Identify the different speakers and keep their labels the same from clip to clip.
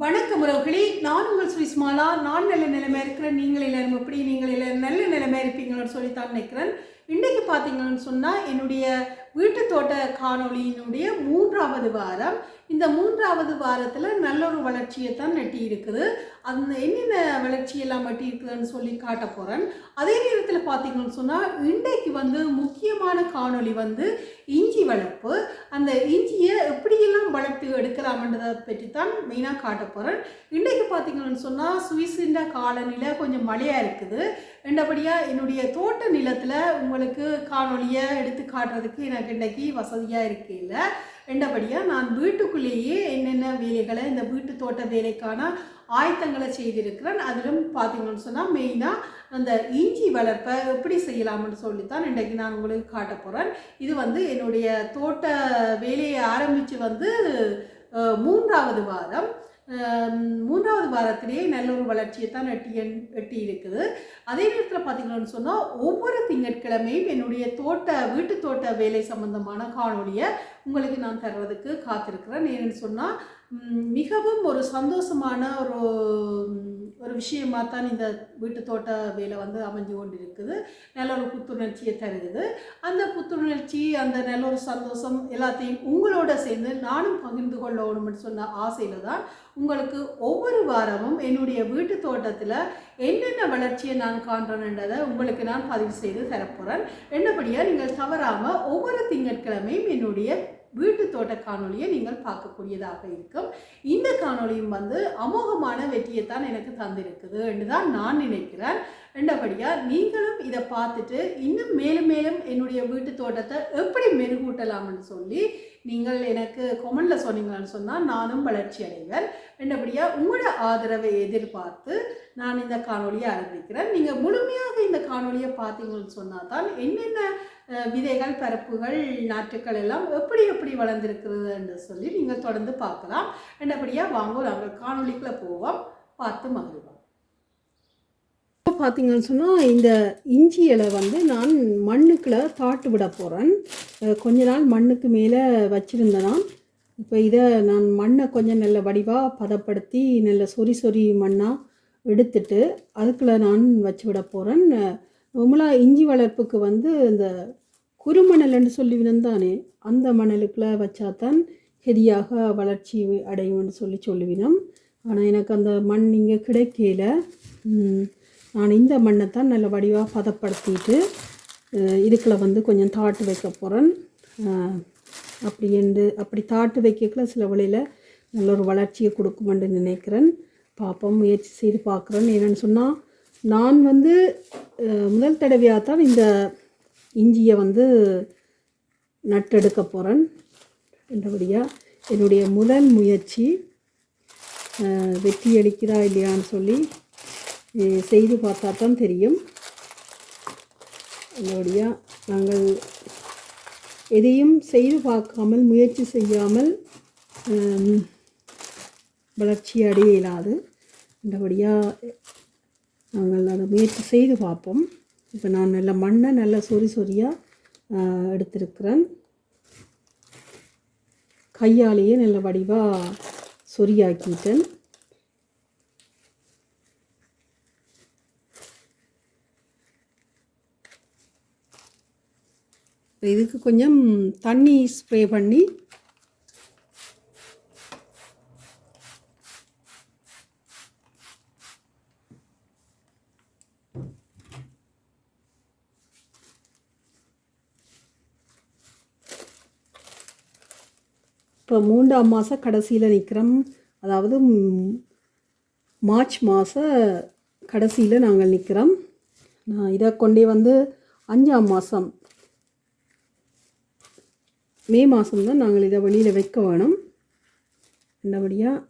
Speaker 1: வணக்கம் உறவுகளே. நான் உங்கள் சுவிஸ்மாலா நான் நல்ல நிலைமை இருக்கிறேன். நீங்கள் எல்லாரும் எப்படி? நீங்கள் எல்லாரும் நல்ல நிலைமை இருப்பீங்களோன்னு சொல்லித்தான் நினைக்கிறேன். இன்றைக்கு பார்த்தீங்கன்னு சொன்னால் என்னுடைய வீட்டு தோட்ட காணொளியினுடைய மூன்றாவது வாரம். இந்த மூன்றாவது வாரத்தில் நல்ல ஒரு வளர்ச்சியை தான் நட்டி இருக்குது. அந்த என்னென்ன வளர்ச்சியெல்லாம் நட்டி இருக்குதுன்னு சொல்லி காட்ட போகிறேன் அதே நேரத்தில் பார்த்தீங்கன்னு சொன்னால் இன்றைக்கு வந்து முக்கியமான காணொளி வந்து இஞ்சி வளர்ப்பு. அந்த இஞ்சியை எப்படி வளர்த்து பற்றி தான் மெயினாக காட்ட போகிறேன் இன்றைக்கு பார்த்தீங்கன்னு சொன்னால் சுவிசின்ற காலநிலை கொஞ்சம் மழையாக இருக்குது. ரெண்டபடியாக என்னுடைய தோட்ட நிலத்தில் உங்களுக்கு காணொலியை எடுத்து காட்டுறதுக்கு எனக்கு இன்றைக்கி வசதியாக இருக்கையில். ரெண்டபடியாக நான் வீட்டுக்குள்ளேயே என்னென்ன வேலைகளை இந்த வீட்டு தோட்ட வேலைக்கான ஆயத்தங்களை செய்திருக்கிறேன். அதிலும் பார்த்தீங்கன்னு சொன்னால் மெயினாக அந்த இஞ்சி வளர்ப்பை எப்படி செய்யலாம்னு சொல்லித்தான் இன்றைக்கு நான் உங்களுக்கு காட்ட போகிறேன் இது வந்து என்னுடைய தோட்ட வேலையை ஆரம்பித்து வந்து மூன்றாவது வாரம். மூன்றாவது வாரத்திலேயே நல்ல ஒரு வளர்ச்சியை தான் எட்டி எட்டி இருக்குது. அதே நேரத்தில் பார்த்தீங்கன்னு சொன்னால் ஒவ்வொரு திங்கட்கிழமையும் என்னுடைய தோட்ட வீட்டு தோட்ட வேலை சம்பந்தமான காணொலியை உங்களுக்கு நான் தர்றதுக்கு காத்திருக்கிறேன். ஏன்னு சொன்னால் மிகவும் ஒரு சந்தோஷமான ஒரு ஒரு விஷயமா தான் இந்த வீட்டு தோட்ட வேலை வந்து அமைஞ்சு கொண்டு இருக்குது நல்ல ஒரு புத்துணர்ச்சியை தருகுது அந்த புத்துணர்ச்சி அந்த நல்ல ஒரு சந்தோஷம் எல்லாத்தையும் உங்களோட சேர்ந்து நானும் பகிர்ந்து கொள்ளணும்னு சொன்ன ஆசையில் தான் உங்களுக்கு ஒவ்வொரு வாரமும் என்னுடைய வீட்டு தோட்டத்தில் என்னென்ன வளர்ச்சியை நான் காண்றேன்றதை உங்களுக்கு நான் பதிவு செய்து தரப்போகிறேன் என்னபடியாக நீங்கள் தவறாமல் ஒவ்வொரு திங்கட்கிழமையும் என்னுடைய வீட்டு தோட்ட காணொலியை நீங்கள் பார்க்கக்கூடியதாக இருக்கும். இந்த காணொலியும் வந்து அமோகமான வெற்றியைத்தான் எனக்கு தந்திருக்குது என்று தான் நான் நினைக்கிறேன். ரெண்டபடியாக நீங்களும் இதை பார்த்துட்டு இன்னும் மேலும் மேலும் என்னுடைய வீட்டு தோட்டத்தை எப்படி மெருகூட்டலாம்னு சொல்லி நீங்கள் எனக்கு கொமெண்டில் சொன்னீங்களான்னு சொன்னால் நானும் வளர்ச்சி அடைவேன். ரெண்டபடியாக உங்களோட ஆதரவை எதிர்பார்த்து நான் இந்த காணொலியை ஆரம்பிக்கிறேன். நீங்கள் முழுமையாக இந்த காணொலியை பார்த்தீங்கன்னு சொன்னால் தான் என்னென்ன விதைகள் பரப்புகள் நாற்றுக்கள் எல்லாம் எப்படி எப்படி வளர்ந்துருக்கிறது என்று சொல்லி நீங்கள் தொடர்ந்து பார்க்கலாம். ரெண்டபடியாக வாங்க நாங்கள் காணொளிக்குள்ளே போவோம். பார்த்து மகிழ்வோம். பார்த்தீங்கன்னு சொன்னால் இந்த இஞ்சி இலை வந்து நான் மண்ணுக்குள்ள தாட்டு விட போகிறேன் கொஞ்ச நாள் மண்ணுக்கு மேலே வச்சுருந்தேனா இப்போ இதை நான் மண்ணை கொஞ்சம் நல்ல வடிவாக பதப்படுத்தி நல்ல சொறி சொறி மண்ணாக எடுத்துட்டு அதுக்குள்ளே நான் வச்சு விட போகிறேன் உமலா இஞ்சி வளர்ப்புக்கு வந்து இந்த குறுமணல்னு சொல்லி தானே அந்த மணலுக்குள்ளே வச்சாதான் சரியாக வளர்ச்சி அடையும்னு சொல்லி சொல்லுவினோம். ஆனால் எனக்கு அந்த மண் இங்கே கிடைக்கல. நான் இந்த மண்ணை தான் நல்ல வடிவாக பதப்படுத்திட்டு அஹ், இதுக்குள்ள வந்து கொஞ்சம் தாட்டு வைக்க போகிறேன் அப்படி என்று அப்படி தாட்டு வைக்கக்குள்ள சில வழியில் நல்ல ஒரு வளர்ச்சியை கொடுக்குமென்று நினைக்கிறேன். பார்ப்போம் முயற்சி செய்து பார்க்குறேன். என்னென்னு சொன்னால் நான் வந்து முதல் தடவையாக தான் இந்த இஞ்சியை வந்து நட்டெடுக்க போகிறேன் என்றபடியாக என்னுடைய முதல் முயற்சி அஹ், வெற்றி இல்லையான்னு சொல்லி செய்து பார்த்தா தான் தெரியும். நல்லபடியாக நாங்கள் எதையும் செய்து பார்க்காமல் முயற்சி செய்யாமல் வளர்ச்சி அடைய இயலாது. நல்லபடியாக நாங்கள் அதை முயற்சி செய்து பார்ப்போம். இப்போ நான் நல்ல மண்ணை நல்ல சொறி சொறியாக எடுத்திருக்கிறேன். கையாலேயே நல்ல வடிவாக சொறியாக்கிட்டேன். இதுக்கு கொஞ்சம் தண்ணி ஸ்ப்ரே பண்ணி இப்போ மூன்றாம் மாத கடைசியில் நிற்கிறோம் அதாவது மார்ச் மாத கடைசியில் நாங்கள் நிற்கிறோம் நான் இதை கொண்டே வந்து அஞ்சாம் மாதம் மே மாதம் தான் நாங்கள் இதை வெளியில் வைக்க வேணும். நல்லபடியாக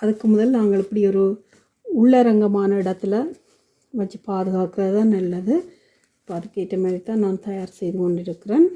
Speaker 1: அதுக்கு முதல் நாங்கள் இப்படி ஒரு உள்ளரங்கமான இடத்துல வச்சு பாதுகாக்கிறது தான் நல்லது. இப்போ அதுக்கேற்ற மாதிரி தான் நான் தயார் செய்து கொண்டிருக்கிறேன்.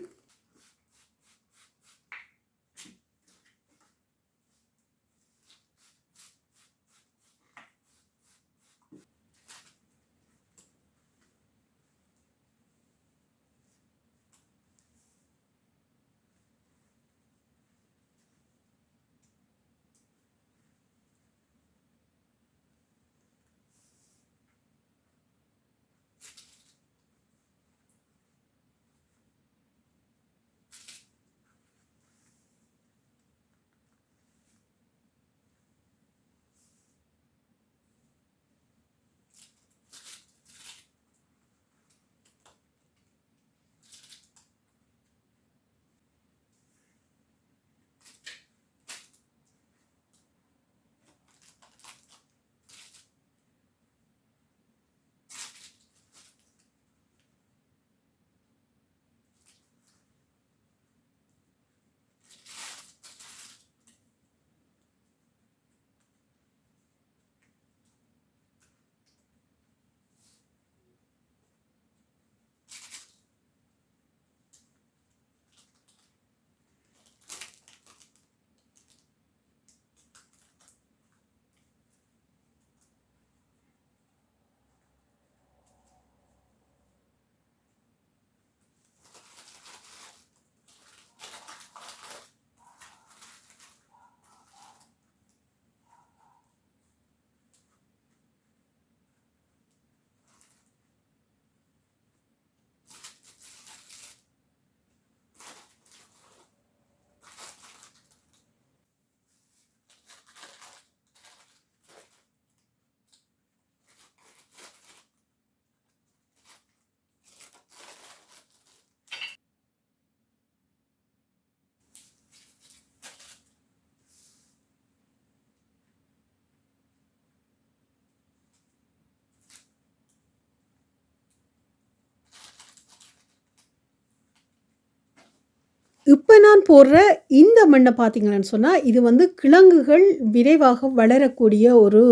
Speaker 1: இப்போ நான் போடுற இந்த மண்ணை பார்த்தீங்கன்னு சொன்னால் இது வந்து கிழங்குகள் விரைவாக வளரக்கூடிய ஒரு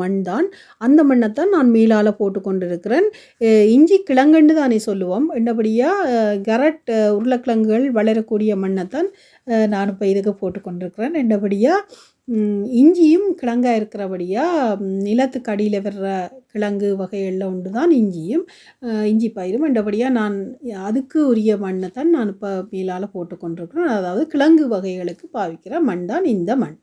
Speaker 1: மண் தான் அந்த மண்ணை தான் நான் மேலால் போட்டு கொண்டிருக்கிறேன். இஞ்சி கிழங்குன்னு தானே சொல்லுவோம். என்னபடியாக கரட் உருளைக்கிழங்குகள் வளரக்கூடிய மண்ணை தான் நான் இப்போ இதுக்கு போட்டு கொண்டிருக்கிறேன். என்னபடியாக இஞ்சியும் கிழங்காக இருக்கிறபடியாக நிலத்துக்கு அடியில் வர்ற கிழங்கு வகைகளில் ஒன்று தான் இஞ்சியும் இஞ்சி பயிரும். என்றபடியாக நான் அதுக்கு உரிய மண்ணை தான் நான் இப்போ மேலால் போட்டு கொண்டிருக்கிறேன் அதாவது கிழங்கு வகைகளுக்கு பாவிக்கிற மண் தான் இந்த மண்.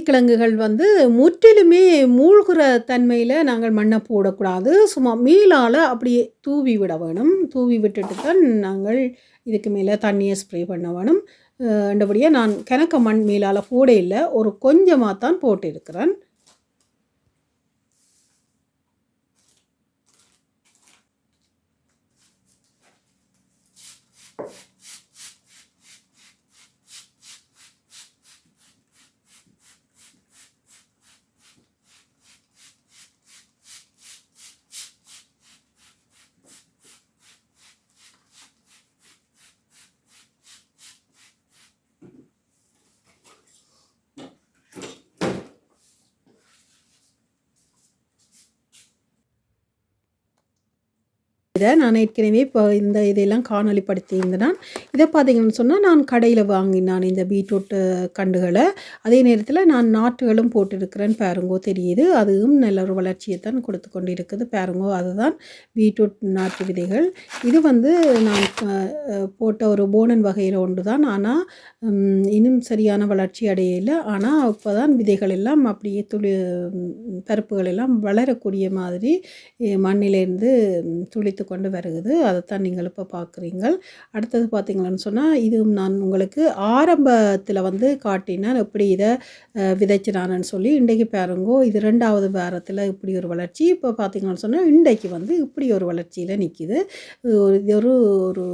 Speaker 1: இந்த கிழங்குகள் வந்து முற்றிலுமே மூழ்கிற தன்மையில் நாங்கள் மண்ணை போடக்கூடாது. சும்மா மீளால் அப்படியே தூவி விட வேணும். தூவி விட்டுட்டு தான் நாங்கள் இதுக்கு மேலே தண்ணியை ஸ்ப்ரே பண்ண வேணும். அண்டபடியாக நான் கிணக்க மண் மீளால் போட இல்லை. ஒரு கொஞ்சமாக தான் போட்டிருக்கிறேன். இதை நான் ஏற்கனவே இப்போ இந்த இதெல்லாம் காணொளிப்படுத்தியிருந்தேன். இதை பார்த்தீங்கன்னு சொன்னால் நான் கடையில் வாங்கினான் இந்த பீட்ரூட் கண்டுகளை அதே நேரத்தில் நான் நாற்றுகளும் போட்டிருக்கிறேன் பாருங்கோ தெரியுது. அதுவும் நல்ல ஒரு வளர்ச்சியை தான் கொடுத்து கொண்டு இருக்குது பாருங்கோ அதுதான் பீட்ரூட் நாற்று விதைகள். இது வந்து நான் போட்ட ஒரு போனன் வகையில் ஒன்று தான் ஆனால் இன்னும் சரியான வளர்ச்சி அடையலை ஆனால் இப்போ தான் விதைகள் எல்லாம் அப்படியே துளி பருப்புகள் எல்லாம் வளரக்கூடிய மாதிரி மண்ணிலேருந்து துளித்து கொண்டு வருகுது. அதைத்தான் நீங்கள் இப்போ பார்க்குறீங்க அடுத்தது பார்த்தீங்களான்னு சொன்னால் இதுவும் நான் உங்களுக்கு ஆரம்பத்தில் வந்து காட்டினேன். எப்படி இதை விதைச்சினான்னு சொல்லி இன்றைக்கு பாருங்கோ இது ரெண்டாவது வாரத்தில் இப்படி ஒரு வளர்ச்சி. இப்போ பார்த்தீங்கன்னு சொன்னால் இன்றைக்கு வந்து இப்படி ஒரு வளர்ச்சியில் நிற்கிது இது ஒரு ஒரு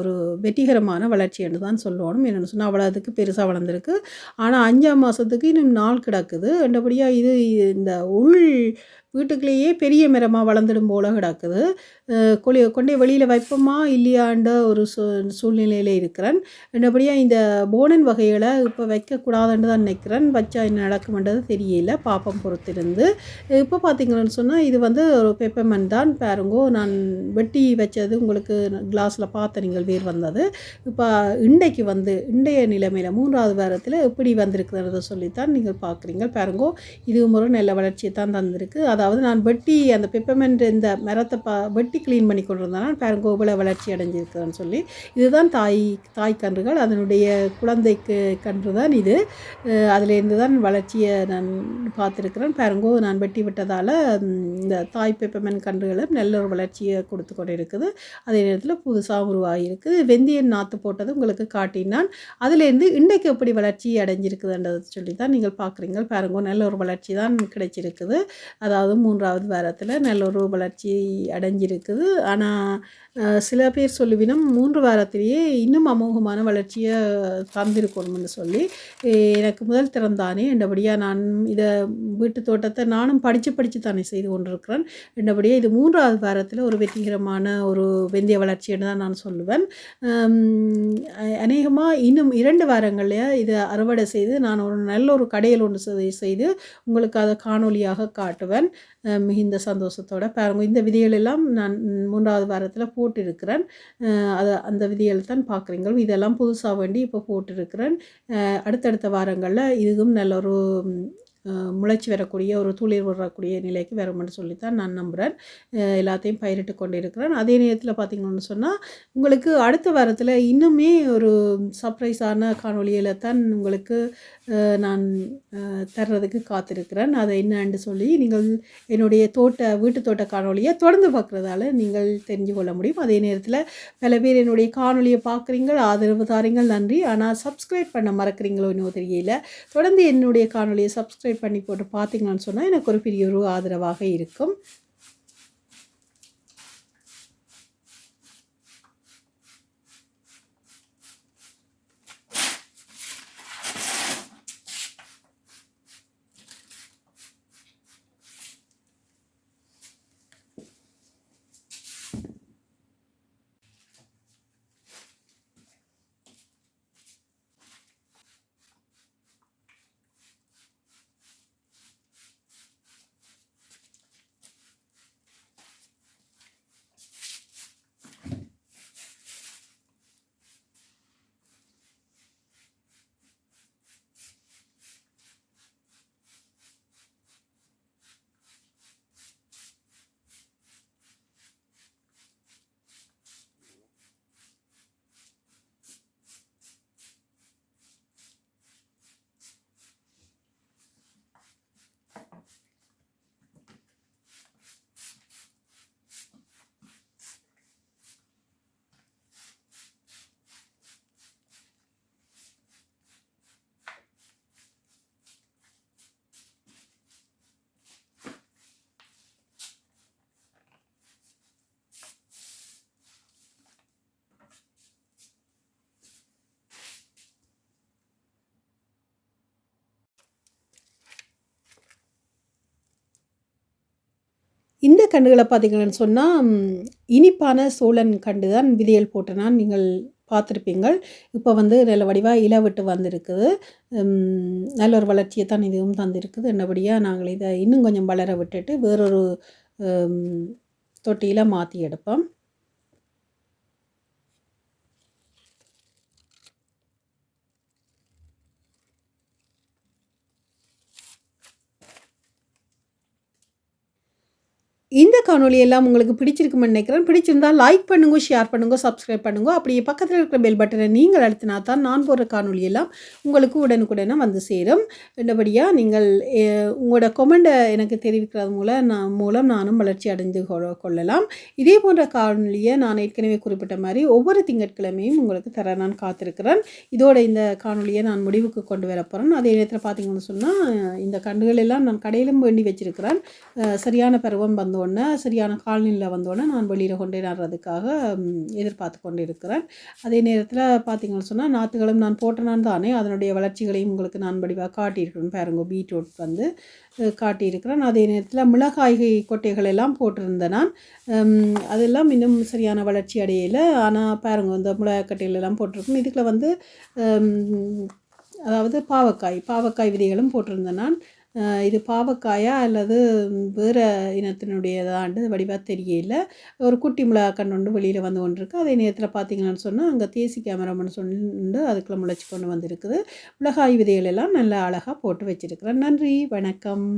Speaker 1: ஒரு வெற்றிகரமான வளர்ச்சி என்று தான் சொல்லணும். என்னென்னு சொன்னால் அவ்வளோ அதுக்கு பெருசாக வளர்ந்துருக்கு. ஆனால் அஞ்சாம் மாதத்துக்கு இன்னும் நாள் கிடக்குது. ரெண்டபடியாக இது இந்த உள் வீட்டுக்குள்ளேயே பெரிய மரமாக வளர்ந்துடும் போல கிடக்குது. அஹ் கொண்டே வெளியில் வைப்போமா இல்லையாண்ட ஒரு சூ சூழ்நிலையில் இருக்கிறேன். என்னபடியாக இந்த போனன் வகைகளை இப்போ வைக்கக்கூடாதுன்னு தான் நினைக்கிறேன். வச்சா என்ன நடக்குமென்றது தெரியல. பாப்பம் பொறுத்திருந்து. இப்போ பார்த்தீங்கன்னு சொன்னால் இது வந்து ஒரு பெப்பர்மன் தான். பாருங்கோ நான் வெட்டி வச்சது உங்களுக்கு கிளாஸில் பார்த்த நீங்கள் வேர் வந்தது. இப்போ இன்றைக்கு வந்து இண்டைய நிலைமையில் மூன்றாவது வாரத்தில் எப்படி வந்திருக்கிறத சொல்லித்தான் நீங்கள் பார்க்குறீங்க பாருங்கோ இது ஒரு நல்ல வளர்ச்சியை தான் தந்திருக்கு அதாவது நான் வெட்டி அந்த பெப்பமெண்ட் இந்த மரத்தை பா வெட்டி க்ளீன் பண்ணி கொண்டிருந்தேன் பாருங்கோ இவ்வளோ வளர்ச்சி அடைஞ்சிருக்குதுன்னு சொல்லி. இதுதான் தாய் தாய் கன்றுகள். அதனுடைய குழந்தைக்கு கன்று தான் இது. அதிலேருந்து தான் வளர்ச்சியை நான் பார்த்துருக்கிறேன். பேரங்கோவை நான் வெட்டி விட்டதால் இந்த தாய் பெப்பமெண்ட் கன்றுகளும் நல்ல ஒரு வளர்ச்சியை கொடுத்து கொண்டு இருக்குது அதே நேரத்தில் புதுசாக உருவாகியிருக்கு. வெந்தயம் நாற்று போட்டது உங்களுக்கு காட்டினான். அதுலேருந்து இன்றைக்கு எப்படி வளர்ச்சி அடைஞ்சிருக்குதுன்றதை சொல்லி தான் நீங்கள் பார்க்குறீங்க. பேரங்கோ நல்ல ஒரு வளர்ச்சி தான் கிடைச்சிருக்குது. அதாவது மூன்றாவது வாரத்தில் நல்ல ஒரு வளர்ச்சி அடைஞ்சிருக்குது. ஆனால் சில பேர் சொல்லுவினும் மூன்று வாரத்திலேயே இன்னும் அமோகமான வளர்ச்சியை தந்திருக்கணும்னு சொல்லி எனக்கு முதல் திறந்தானே என்றபடியாக நான் இதை வீட்டு தோட்டத்தை நானும் படித்து படித்து தானே செய்து கொண்டிருக்கிறேன். என்றபடியாக இது மூன்றாவது வாரத்தில் ஒரு வெற்றிகரமான ஒரு வெந்தய வளர்ச்சின்னு தான் நான் சொல்லுவேன். அநேகமாக இன்னும் இரண்டு வாரங்களில் இதை அறுவடை செய்து நான் ஒரு நல்ல ஒரு கடையில் ஒன்று செய்து உங்களுக்கு அதை காணொளியாக காட்டுவேன். மிகுந்த சந்தோஷத்தோட பாருங்கள் இந்த விதிகள் எல்லாம் நான் மூன்றாவது வாரத்தில் போட்டிருக்கிறேன். அதை அந்த விதிகள் தான் பார்க்குறீங்க. இதெல்லாம் புதுசாக வேண்டி இப்போ போட்டிருக்கிறேன். அடுத்தடுத்த வாரங்களில் இதுவும் நல்ல ஒரு முளைச்சி வரக்கூடிய ஒரு துளிர் வரக்கூடிய நிலைக்கு வரும்னு சொல்லித்தான் நான் நம்புகிறேன் எல்லாத்தையும் பயிரிட்டு கொண்டு இருக்கிறேன் அதே நேரத்தில் பார்த்தீங்கன்னு சொன்னால் உங்களுக்கு அடுத்த வாரத்தில் இன்னுமே ஒரு சர்ப்ரைஸான காணொலியில் தான் உங்களுக்கு நான் தர்றதுக்கு காத்திருக்கிறேன். அதை என்னன்னு சொல்லி நீங்கள் என்னுடைய தோட்ட வீட்டு தோட்ட காணொலியை தொடர்ந்து பார்க்குறதால நீங்கள் தெரிஞ்சு கொள்ள முடியும். அதே நேரத்தில் பல பேர் என்னுடைய காணொளியை பார்க்குறீங்க ஆதரவு தாரீங்கள் நன்றி. ஆனால் சப்ஸ்கிரைப் பண்ண மறக்கிறீங்களோ இன்னும் தெரியல. தொடர்ந்து என்னுடைய காணொலியை சப்ஸ்கிரைப் பண்ணி போட்டு பார்த்தீங்கன்னு சொன்னால் எனக்கு ஒரு பெரிய ஒரு ஆதரவாக இருக்கும். கண்டுகளை பார்த்தீங்கன்னு சொன்னால் இனிப்பான சோழன் கண்டு தான் விதையல் போட்டு நான் நீங்கள் பார்த்துருப்பீங்கள். இப்போ வந்து நல்ல வடிவாக இலை விட்டு வந்திருக்குது. நல்ல ஒரு வளர்ச்சியை தான் இதுவும் தந்திருக்குது. என்னபடியாக நாங்கள் இதை இன்னும் கொஞ்சம் வளர விட்டுட்டு வேறொரு தொட்டியில் மாற்றி எடுப்போம். இந்த காணொலி எல்லாம் உங்களுக்கு பிடிச்சிருக்குமென்னு நினைக்கிறேன். பிடிச்சிருந்தால் லைக் பண்ணுங்க ஷேர் பண்ணுங்க சப்ஸ்கிரைப் பண்ணுங்க. அப்படியே பக்கத்தில் இருக்கிற பெல் பட்டனை நீங்கள் அழுத்தினா தான் நான் போடுற காணொலி எல்லாம் உங்களுக்கு உடனுக்குடனே வந்து சேரும். என்னபடியாக நீங்கள் உங்களோட கொமெண்டை எனக்கு தெரிவிக்கிறது மூலம் நான் மூலம் நானும் வளர்ச்சி அடைந்து கொ- கொள்ளலாம். இதே போன்ற காணொலியை நான் ஏற்கனவே குறிப்பிட்ட மாதிரி ஒவ்வொரு திங்கட்கிழமையும் உங்களுக்கு தர நான் காத்திருக்கிறேன். இதோட இந்த காணொலியை நான் முடிவுக்கு கொண்டு வர போகிறேன் அதே நேரத்தில் பார்த்தீங்கன்னு சொன்னால் இந்த கண்டுகள் எல்லாம் நான் கடையிலும் வேண்டி வச்சிருக்கிறேன். சரியான பருவம் வந்தோடனே சரியான காலநிலையில் வந்தோடனே நான் வெளியில் கொண்டே நடுறதுக்காக எதிர்பார்த்து கொண்டு இருக்கிறேன் அதே நேரத்தில் பார்த்தீங்கன்னு சொன்னால் நாற்றுகளும் நான் போட்டனான் தானே அதனுடைய வளர்ச்சிகளையும் உங்களுக்கு நான் வடிவாக காட்டியிருக்கிறேன். பாருங்க பீட்ரூட் வந்து காட்டியிருக்கிறேன். அதே நேரத்தில் மிளகாய் கொட்டைகள் எல்லாம் போட்டிருந்தேன் நான் அதெல்லாம் இன்னும் சரியான வளர்ச்சி அடையலை. ஆனால் பாருங்க இந்த மிளகாய் கட்டைகள் எல்லாம் போட்டிருக்கணும் இதுக்குள்ள வந்து அதாவது பாவக்காய் பாவக்காய் விதைகளும் போட்டிருந்தேன் நான். இது பாவக்காயா அல்லது வேறு இனத்தினுடையதாண்டு வடிவாக தெரியல. ஒரு குட்டி மிளகா கண்டு வெளியில் வந்து கொண்டிருக்கு. அதே நேரத்தில் பார்த்தீங்கன்னு சொன்னால் அங்கே தேசி கேமராமன் சொன்னு அதுக்குள்ளே முளைச்சி கொண்டு வந்திருக்குது. மிளகாய் விதைகள் எல்லாம் நல்லா அழகாக போட்டு வச்சிருக்கிறேன். நன்றி வணக்கம்.